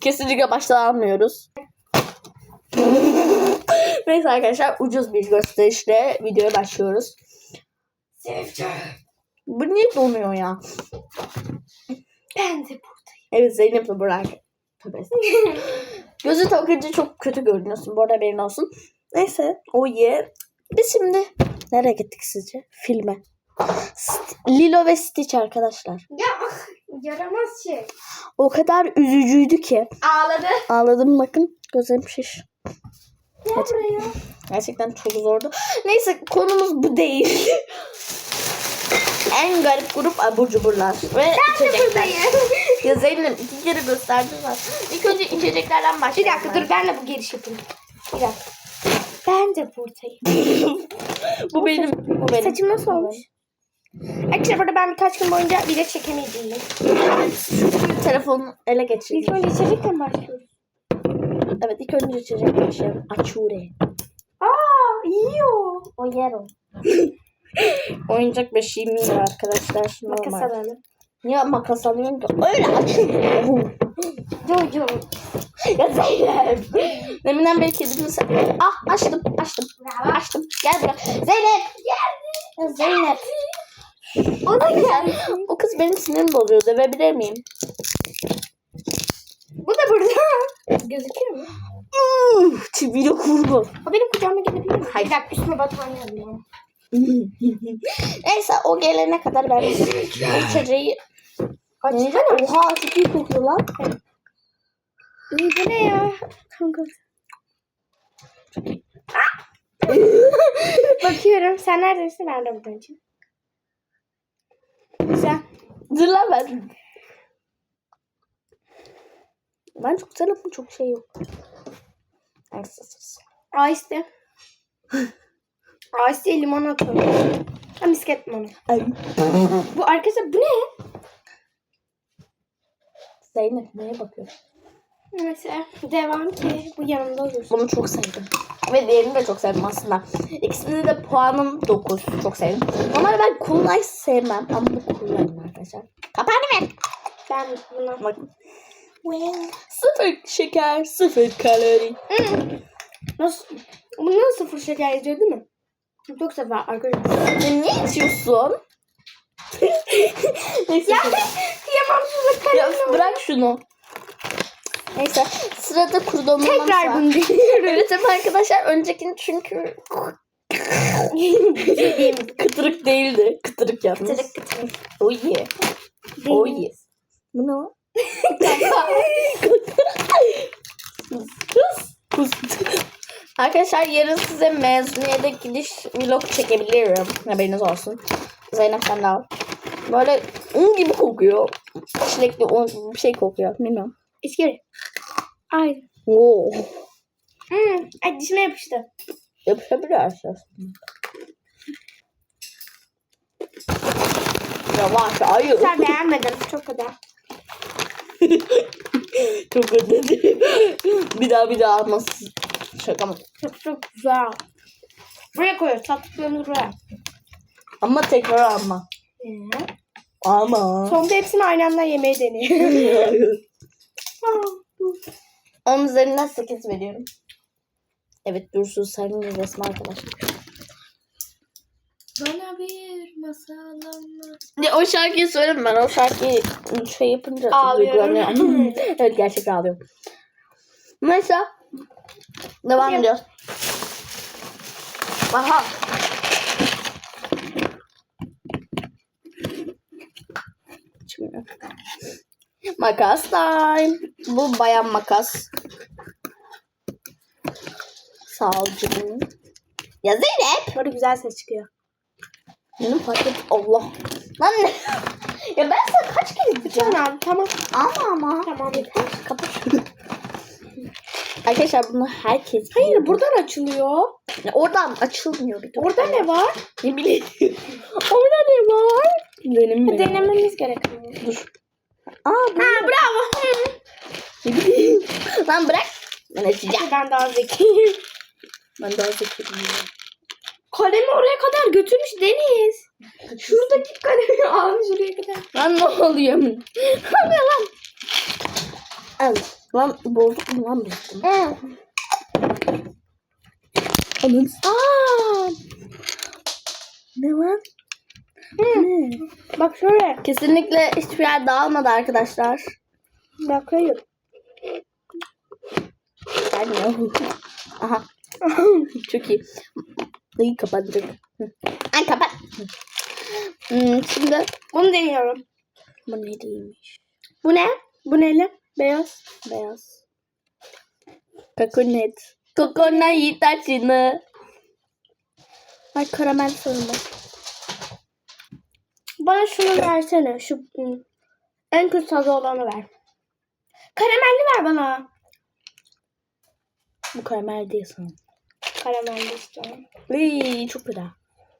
Kesinlikle baştan almıyoruz. Neyse arkadaşlar ucuz bir gösterişle videoya başlıyoruz. Bu niye donuyor ya? Ben de bu. Evet Zeynep de Burak. Tövbe. Gözü takınca çok kötü görünüyorsun. Bu arada haberin olsun. Neyse o ye. Biz şimdi nereye gittik sizce? Filme. St- Lilo ve Stitch arkadaşlar. Ya ah, yaramaz şey. O kadar üzücüydü ki. Ağladı. Ağladım bakın. Gözlerim şiş. Gel buraya. Gerçekten çok zordu. Neyse konumuz bu değil. en garip grup abur cuburlar ve içecekler. Buradayım. Ya Zeynep iki kere gösterdi zaten. İlk önce içeceklerden Bir başlayalım. dakika dur ben de bu giriş yapayım. Bir dakika. Ben de buradayım. Bu benim. Bu benim. Saçım nasıl olmuş? Arkadaşlar burada ben birkaç gün boyunca video çekemeyeceğim. Telefonu ele İlk geçirdim. önce içecekten başlıyoruz. Evet ilk önce içecek başlayalım. Açure. Aa yiyor. O yer o. Oyuncak beşiğim yiyor arkadaşlar. Makas Normal. alalım. Niye makas alıyorsun ki? Öyle açılmıyor. Yo yo. ya Zeynep. Deminden beri kedimi. Ah açtım açtım. Açtım. Gel buraya. Zeynep. Ya Zeynep. O da geldi. O kız benim sinirim bozuyor. Dövebilir miyim? Bu da burada. Gözüküyor mu? Uf, Çivili kurgu. O benim kucağıma gelebilir mi? Hayır. Bir dakika üstüme battaniye alayım. Neyse o gelene kadar ben içeceği... Neyse, Açsana. Oha çok iyi kokuyor lan. İyi bu ne ya? Kanka. Bakıyorum. Sen neredesin? Ben de buradayım. Dur lan ben. Ben çok tarafım çok şey yok. Neyse. Ice Ice limonata. Ha misket limonu. Bu arkadaşlar bu ne? Zeynep neye bakıyorsun? Mesela devam ki bu yanımda olur. Bunu çok sevdim. Ve diğerini de çok sevdim aslında. İkisinde de puanım 9. Çok sevdim. Normalde ben cool sevmem ama bu cool arkadaşlar. Kapağını ver. Ben buna... Bakın. Sıfır şeker, sıfır kalori. Hmm. Nasıl? Bundan sıfır şeker yazıyor değil mi? Çok sefer arkadaşlar. Sen niye içiyorsun? Neyse. Ya kıyamam şurada Ya bırak şunu. Neyse sırada kuru dondurmamız Tekrar var. bunu deniyorum. Evet arkadaşlar öncekini çünkü kıtırık değildi. Kıtırık yalnız. Kıtırık kıtırık. Oh yeah. Oh yeah. Bu ne o? Kız. Kız. Arkadaşlar yarın size mezuniyete gidiş vlog çekebilirim. Haberiniz olsun. Zeynep sen de al. Böyle un gibi kokuyor. Çilekli un bir şey kokuyor. Bilmiyorum. It's scary. Ay. Oo. Hmm, ay dişime yapıştı. Yapışabilirsin aslında. Yavaş ayı. Sen beğenmedim. Çok öde. çok öde bir daha bir daha almasın. Şaka mı? Çok çok güzel. Buraya koyuyor. Tatlıklarını buraya. Ama tekrar alma. Ee? Ama. Sonunda hepsini aynı anda yemeyi deneyelim. 10 üzerinden 8 veriyorum. Evet Dursun Sarı'nın resmi arkadaşlar. Bana bir masal Ya o şarkıyı söyleyeyim ben. O şarkıyı şey yapınca duygulanıyorum. evet gerçekten ağlıyorum. Neyse. Devam ediyoruz. Aha. Makas time. Bu bayan makas. Canım. Ya Zeynep. Böyle güzel ses çıkıyor. Benim fark et. Allah. Lan ne? ya ben sana kaç kere diyeceğim? Tamam tamam. Ama ama. Tamam yeter. Kapat. Arkadaşlar bunu herkes Hayır biliyor. buradan açılıyor. Ya oradan açılmıyor bir. Orada ne var? Ne bileyim. Orada ne var? Benim mi? Denememiz gerekiyor. Dur. Aa bu. Ha bravo. Lan bırak. Ben açacağım. Ben daha zekiyim. Ben daha zekiyim. Kalemi oraya kadar götürmüş Deniz. Şuradaki kalemi almış oraya kadar. Lan ne oluyor? Ne oluyor lan? Al. Lan bozduk mu lan bunu? Hı. Onun Aa, ne lan? Ne? bak şöyle. Kesinlikle hiçbir yer dağılmadı arkadaşlar. Bakayım. Gelmiyor. Aha. Çok iyi. İyi kapattık. Ay kapat. Hmm, şimdi Bunu deniyorum. bu ne değilmiş? Bu ne? Bu neli? Beyaz. Beyaz. Kokonet. Kokonat yitachını. Ay karamel sorma. Bana şunu versene. Şu en kötü tadı olanı ver. Karamelli ver bana. Bu karamel değil sanırım. Karamelli istiyorum. Iy, çok güzel.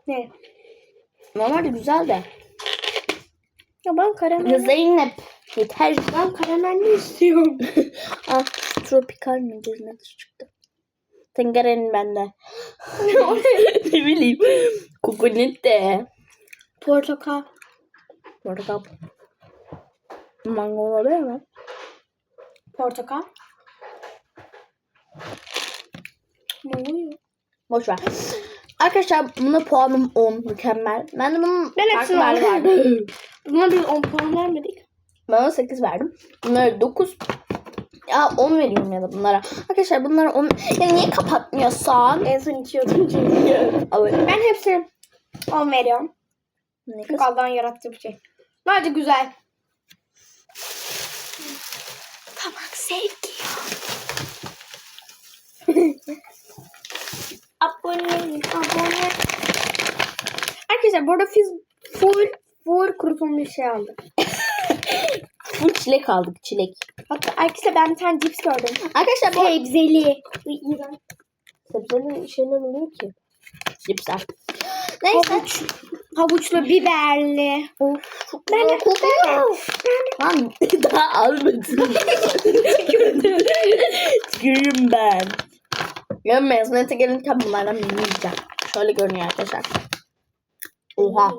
Ne? Normalde güzel de. Ya ben karamelli. Zeynep. Yeter. Ben karamelli istiyorum. ah, tropikal mi? Dışı çıktı. Tengerenin bende. ne bileyim. Kokonet de. Portakal. Portakal. Mango olabilir mi? Portakal. Oluyor? Boş ver. Arkadaşlar buna puanım 10. Mükemmel. Ben de bunun Ben hepsini vardı. Buna biz 10 puan vermedik. Ben ona 8 verdim. Bunlara 9. Ya 10 veriyorum ya da bunlara. Arkadaşlar bunlara 10. Ya niye kapatmıyorsun? En son içiyordum çünkü. Ben hepsini 10 veriyorum. Ne? Çünkü Allah'ın yarattığı bir şey. Bence güzel. Tabak sevgi. Abone abone. Arkadaşlar burada biz full full kurutulmuş şey aldık. Full çilek aldık çilek. Hatta arkadaşlar ben bir tane cips gördüm. Arkadaşlar bu Sebzeli. Sebzeli şeyler oluyor ki. Cipsler. Neyse. Havuç, havuçlu biberli. Of, çok Ben de kokuyor. Lan daha almadın. Tükürüyorum ben. Yarın mezuniyete gelirken bunlardan yiyeceğim. Şöyle görünüyor arkadaşlar. Oha.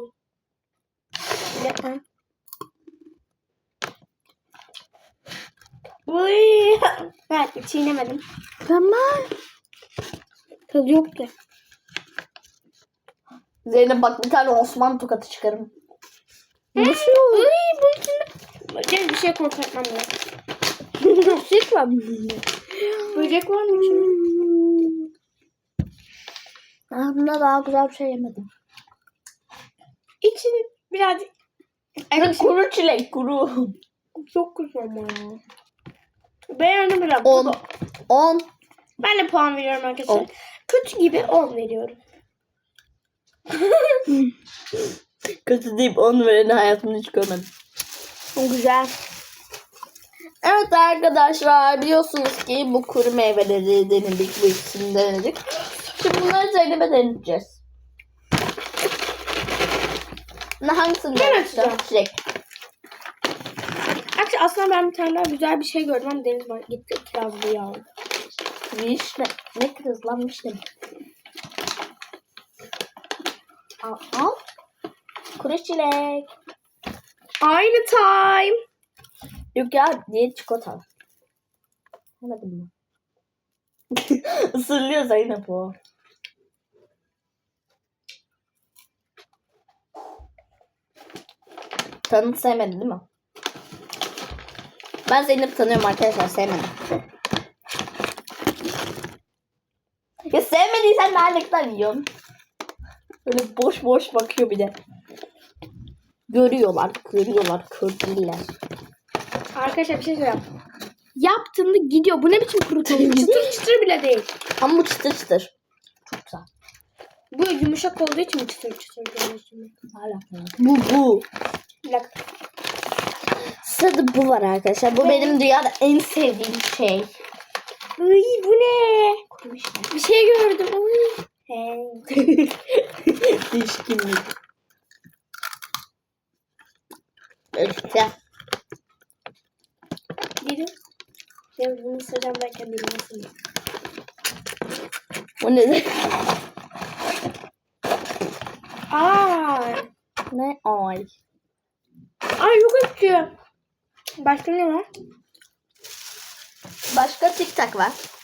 Uy. Ben çiğnemedim. Tamam. Tadı yok ki. Zeynep bak bir tane Osman tokatı çıkarım. Nasıl Uy bunun içinde. Gel bir şey kontrol etmem lazım. Süt var. Böcek var mı içinde? Ben bunda daha güzel bir şey yemedim. İçini birazcık... Evet, kuru çilek kuru. çok güzel ama ya. Beğendim biraz. 10. 10. Ben de puan veriyorum arkadaşlar. On. Kötü gibi 10 veriyorum. Kötü deyip 10 vereni hayatımda hiç görmedim. Güzel. Evet arkadaşlar biliyorsunuz ki bu kuru meyveleri denedik. Bu ikisini denedik. Şimdi bunları Zeynep'e deneyeceğiz. Ne hangisini Ben açacağım. Çilek. Arkadaşlar aslında ben bir tane daha güzel bir şey gördüm ama Deniz bana gitti kirazlıyı aldı. Vişne. Ne kız lan vişne mi? Al. Kuru çilek. Aynı time. Yok ya diye çikolata. Anladın mı? Isırılıyor Zeynep o. Tanı sevmedi değil mi? Ben Zeynep'i tanıyorum arkadaşlar sevmedim. Ya sevmediysen ne kadar yiyorsun? Böyle boş boş bakıyor bir de. Görüyorlar, görüyorlar, kör değiller. Arkadaşlar bir şey söyleyeyim. Yaptığında gidiyor. Bu ne biçim kurutulmuş? çıtır çıtır bile değil. Ama bu çıtır çıtır. Çok güzel. Bu yumuşak olduğu için mi çıtır çıtır görüyorsun? Hala. Bu bu. Bir dakika. Sırada bu var arkadaşlar. Bu benim dünyada en sevdiğim şey. Uy bu ne? Bir şey gördüm. Uy. He. Dişkinlik. İşte. Biri. Ya bunu derken biri nasıl? Bu ne? Aa. ne? Ay. Ay çok acı. Başka ne var? Başka TikTok var.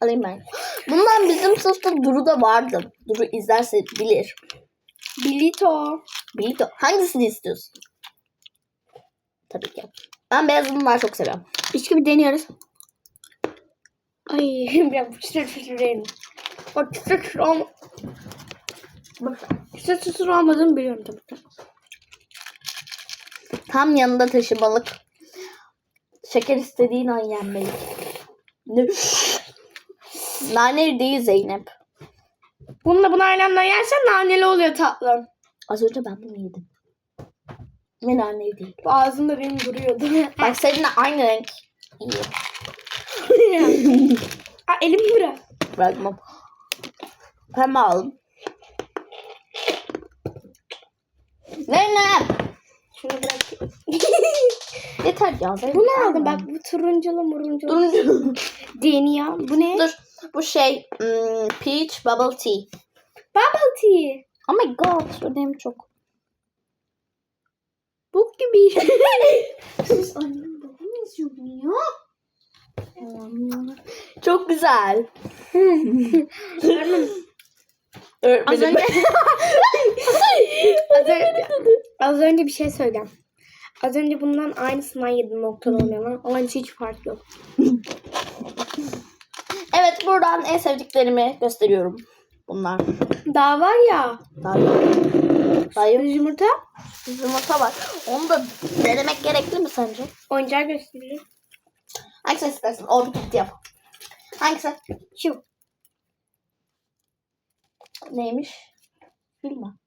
Alayım ben. Bundan bizim sınıfta Duru da vardı. Duru izlerse bilir. Bilito. Bilito. Hangisini istiyorsun? Tabii ki. Ben beyazını daha çok seviyorum. Bir deniyoruz. Ay biraz fışır fışır yerim. Bak fışır fışır olma. Bak fışır fışır olmadığını biliyorum tabii ki. Tam yanında taşımalık. Şeker istediğin an yenmeli. Ne? Nane değil Zeynep. Bunu da bunu anda yersen naneli oluyor tatlım. Az önce ben bunu yedim. Ve nane değil. Bu ağzımda benim duruyordu. Bak seninle aynı renk. İyi. Aa, elimi bırak. Bırakmam. Pembe aldım. Zeynep. Şunu bırak. Yeter ya Zeynep. Bunu aldım bak bu turunculu murunculu. Dur. Deniyor. Bu ne? Dur. Bu şey hmm, peach bubble tea. Bubble tea. Oh my god. Önemli çok. Bok gibi. Siz annem babamı izliyordun ya. Çok güzel. Az Öğretmenim. önce... az, önce, az önce bir şey söyleyeceğim. Az önce bundan aynısından yedim noktalı olmayan. Aynısı hiç fark yok. Evet buradan en sevdiklerimi gösteriyorum. Bunlar. Daha var ya. Daha yok. Yok. Yumurta. Yumurta var. Onu da denemek gerekli mi sence? Oyuncağı gösteriyor. Hangisini istersin? Orada gitti yap. Hangisi? Şu. Neymiş? Bilmem.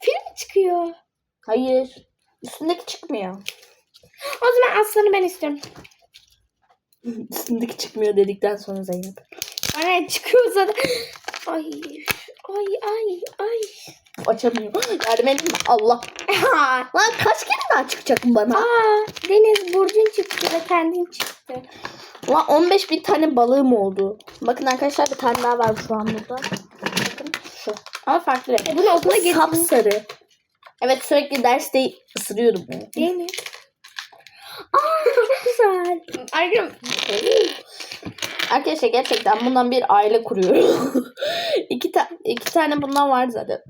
Film çıkıyor. Hayır. Üstündeki çıkmıyor. O zaman aslanı ben istiyorum. Üstündeki çıkmıyor dedikten sonra Zeynep. Bana çıkıyor zaten. Ay. Ay ay ay. Açamıyor. Yardım edin? Allah. Lan kaç kere daha çıkacak bana? Aa, Deniz Burcu'nun çıktı da kendin çıktı. Lan 15 bin tane balığım oldu. Bakın arkadaşlar bir tane daha var şu an burada. Bakın şu. Ama farklı renk. E bunu okula getirdim. Sapsarı. Evet sürekli derste ısırıyordum. Değil mi? Güzel. Arkadaşlar gerçekten bundan bir aile kuruyorum. iki, ta iki tane bundan var zaten.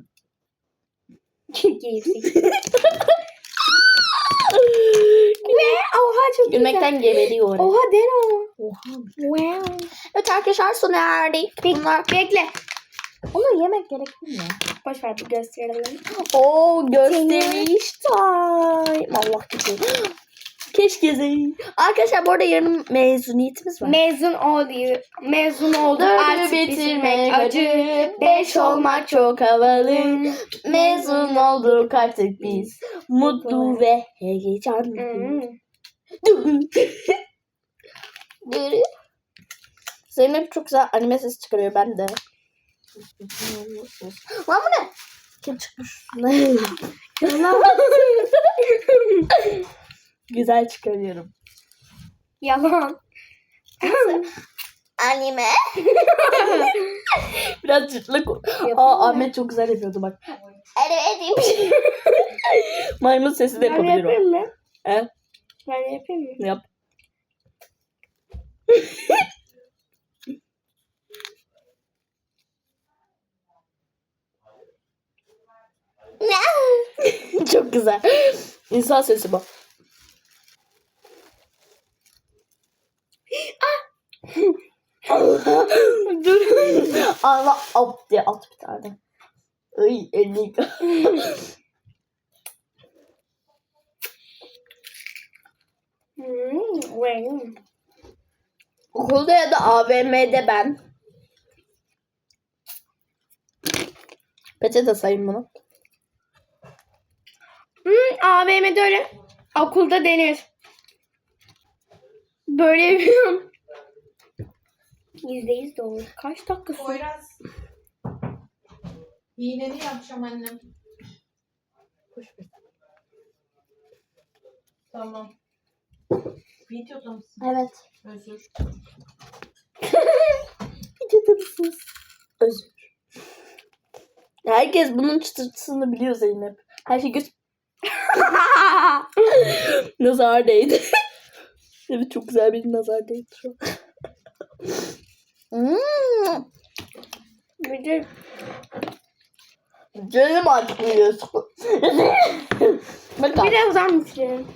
Ve oha çok Gülmekten geberiyor. Oha Deno. Oha. Wow. Evet arkadaşlar sona erdik. Bunlar... Bekle. Onu yemek gerekli mi? Boş ver bir gösterelim. Oo gösteriş time. Allah kötü. Keşke Zeyn. Arkadaşlar bu arada yarın mezuniyetimiz var. Mezun oluyor. Mezun olduk. Dördü Artık bitirmek acı, beş olmak çok havalı. Mezun olduk artık biz. Mutlu ve heyecanlı. Hmm. Zeynep çok güzel anime sesi çıkarıyor ben de. Lan bu ne? Kim çıkmış? güzel çıkarıyorum. Yalan. Anime. Biraz cırtlık. Aa Ahmet çok güzel yapıyordu bak. Anime edeyim. Maymun sesi de Ben yapabilir o. yapayım mı? He? Ben yapayım mı? Yap. Çok güzel. İnsan sesi bak. Allah. Dur. Allah op diye at bir tane. Ay elini Hmm, wow. Okulda ya da AVM'de ben. Peçete sayayım bunu. Hmm, AVM'de öyle. Okulda denir. Böyle yapıyorum. Yüzde yüz doğru. Kaç dakikası? Poyraz. İğneni yapacağım annem. Tamam. Videoda mısın? Evet. Özür. Misiniz? Özür. Herkes bunun çıtırtısını biliyor Zeynep. Her şey göz... Nazar değdi. Evet çok güzel bir nazar değdi şu an. Hmm, Bir de canım acmıyor. Bakın birazdan bitirelim.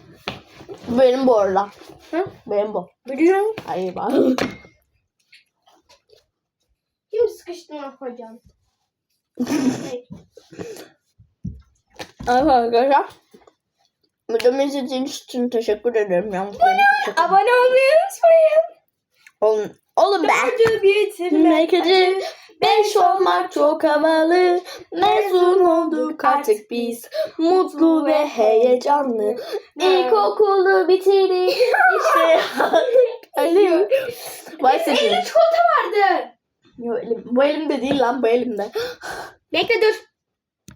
benim bu arada. Hı? Benim bu. Biliyorum. Hayır bak. Kim sıkıştırma hocam? Arkadaşlar. Videomu izlediğiniz için teşekkür ederim. Yalnız ederim. Abone olmayı unutmayın. Oğlum, oğlum be. Hadi bitirmek Mekeci beş olmak çok havalı. Mezun olduk artık biz. Mutlu ve heyecanlı. İlkokulu bitirdik. İşte. Öyle Vay senin. Elinde çikolata vardı. Yo, elim, bu elimde değil lan bu elimde. Bekle dur.